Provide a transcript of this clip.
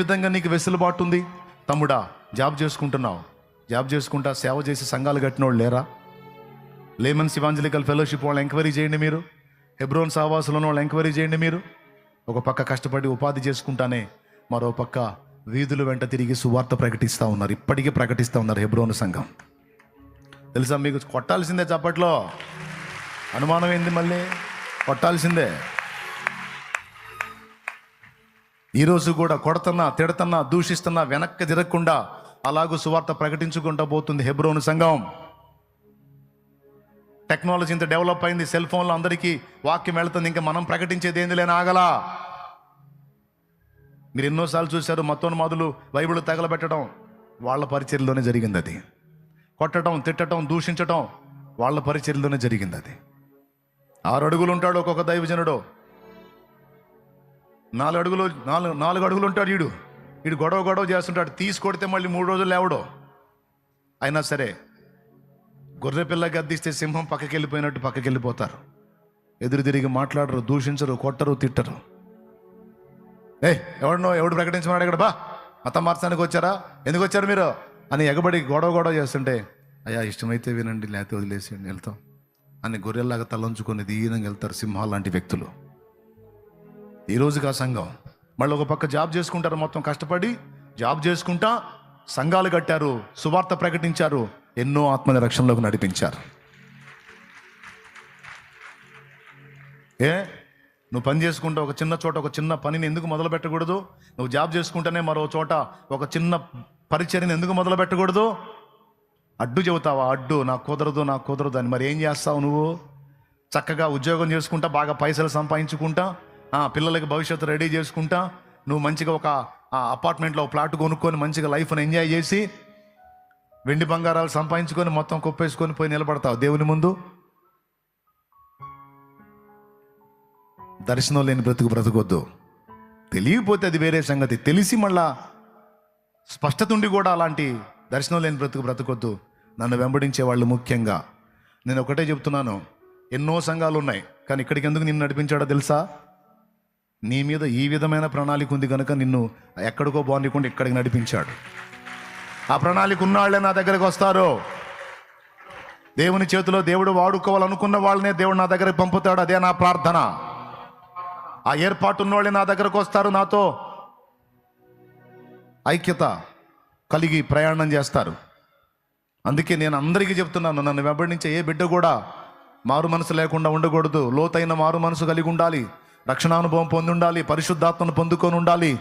విధంగా నీకు వెసులుబాటు ఉంది? తమ్ముడా జాబ్ చేసుకుంటున్నావు. జాబ్ చేసుకుంటా సేవ చేసి సంఘాలు కట్టినోళ్ళు లేరా? లేమన్ శివాంజలికల్ ఫెలోషిప్ వాళ్ళు ఎంక్వైరీ చేయండి మీరు. హెబ్రోన్ సావాసులో వాళ్ళు ఎంక్వైరీ చేయండి మీరు. ఒక పక్క కష్టపడి ఉపాధి చేసుకుంటానే మరో పక్క వీధుల వెంట తిరిగి సువార్త ప్రకటిస్తూ ఉన్నారు. ఇప్పటికీ ప్రకటిస్తూ ఉన్నారు హెబ్రోన్ సంఘం. తెలుసా మీకు కొట్టాల్సిందే చప్పట్లో? అనుమానం ఏంది మళ్ళీ? కొట్టాల్సిందే. ఈరోజు కూడా కొడతన్నా తిడతన్నా దూషిస్తున్నా వెనక్కి తిరగకుండా అలాగూ సువార్త ప్రకటించుకుంటూ పోతుంది హెబ్రోను సంఘం. టెక్నాలజీ ఇంత డెవలప్ అయింది సెల్ ఫోన్లో అందరికీ వాక్యం వెళుతుంది ఇంకా మనం ప్రకటించేది ఏంది లేని ఆగలా? మీరు ఎన్నోసార్లు చూశారు మతోన్మాదులు బైబిల్ తగలబెట్టడం వాళ్ళ పరిచర్లోనే జరిగింది అది. కొట్టడం తిట్టడం దూషించటం వాళ్ళ పరిచర్లోనే జరిగింది అది. ఆరు అడుగులు ఉంటాడు ఒక్కొక్క దైవజనుడు. నాలుగు అడుగులు నాలుగు నాలుగు అడుగులు ఉంటాడు వీడు వీడు గొడవ గొడవ చేస్తుంటాడు. తీసి కొడితే మళ్ళీ మూడు రోజులు లేవడు. అయినా సరే గొర్రె పిల్ల గద్దిస్తే సింహం పక్కకి వెళ్ళిపోయినట్టు పక్కకి వెళ్ళిపోతారు ఎదురు తిరిగి మాట్లాడరు దూషించరు కొట్టరు తిట్టరు. ఏ ఎవడనో ఎవడు ప్రకటించమన్నాడు ఇక్కడ? బా మతం మార్చడానికి వచ్చారా? ఎందుకు వచ్చారు మీరు? అని ఎగబడి గొడవ గొడవ చేస్తుంటే అయ్యా ఇష్టమైతే వినండి లేకపోతే వదిలేసి వెళ్తాం. అని గొర్రెల్లాగా తలంచుకొని దీనంగా వెళ్తారు సింహాలు లాంటి వ్యక్తులు. ఈరోజుగా సంఘం. మళ్ళీ ఒక పక్క జాబ్ చేసుకుంటారు మొత్తం కష్టపడి జాబ్ చేసుకుంటా సంఘాలు కట్టారు సువార్త ప్రకటించారు ఎన్నో ఆత్మల రక్షణలోకి నడిపించారు. ఏ? నువ్వు పని చేసుకుంటా ఒక చిన్న చోట ఒక చిన్న పనిని ఎందుకు మొదలు పెట్టకూడదు? నువ్వు జాబ్ చేసుకుంటేనే మరో చోట ఒక చిన్న పరిచర్ని ఎందుకు మొదలు పెట్టకూడదు? అడ్డు చెబుతావా? అడ్డు నాకు కుదరదు నాకు కుదరదు అని. మరి ఏం చేస్తావు నువ్వు? చక్కగా ఉద్యోగం చేసుకుంటా బాగా పైసలు సంపాదించుకుంటా పిల్లలకి భవిష్యత్తు రెడీ చేసుకుంటా. నువ్వు మంచిగా ఒక అపార్ట్మెంట్లో ప్లాట్ కొనుక్కొని మంచిగా లైఫ్ని ఎంజాయ్ చేసి వెండి బంగారాలు సంపాదించుకొని మొత్తం కుప్పేసుకొని పోయి నిలబడతావు దేవుని ముందు. దర్శనం లేని బ్రతుకు బ్రతకొద్దు. తెలియకపోతే అది వేరే సంగతి. తెలిసి మళ్ళా స్పష్టత ఉండి కూడా అలాంటి దర్శనం లేని బ్రతుకు బ్రతకొద్దు. నన్ను వెంబడించే వాళ్ళు ముఖ్యంగా. నేను ఒకటే చెప్తున్నాను ఎన్నో సంఘాలు ఉన్నాయి కానీ ఇక్కడికి ఎందుకు నిన్ను నడిపించాడో తెలుసా? నీ మీద ఈ విధమైన ప్రణాళిక ఉంది కనుక నిన్ను ఎక్కడికో బాగుండకుండా ఇక్కడికి నడిపించాడు. ఆ ప్రణాళిక ఉన్నాళ్ళే నా దగ్గరకు వస్తారు. దేవుని చేతిలో దేవుడు వాడుకోవాలనుకున్న వాళ్ళనే దేవుడు నా దగ్గరకు పంపుతాడు. అదే నా ప్రార్థన. ఆ ఏర్పాటు ఉన్నవాళ్ళే నా దగ్గరకు వస్తారు. నాతో ఐక్యత కలిగి ప్రయాణం చేస్తారు. అందుకే నేను అందరికీ చెప్తున్నాను నన్ను వెంబడించే ఏ బిడ్డ కూడా మారు మనసు లేకుండా ఉండకూడదు. లోతైన మారు మనసు కలిగి ఉండాలి. రక్షణానుభవం పొంది ఉండాలి పరిశుద్ధాత్మను పొందుకొని ఉండాలి.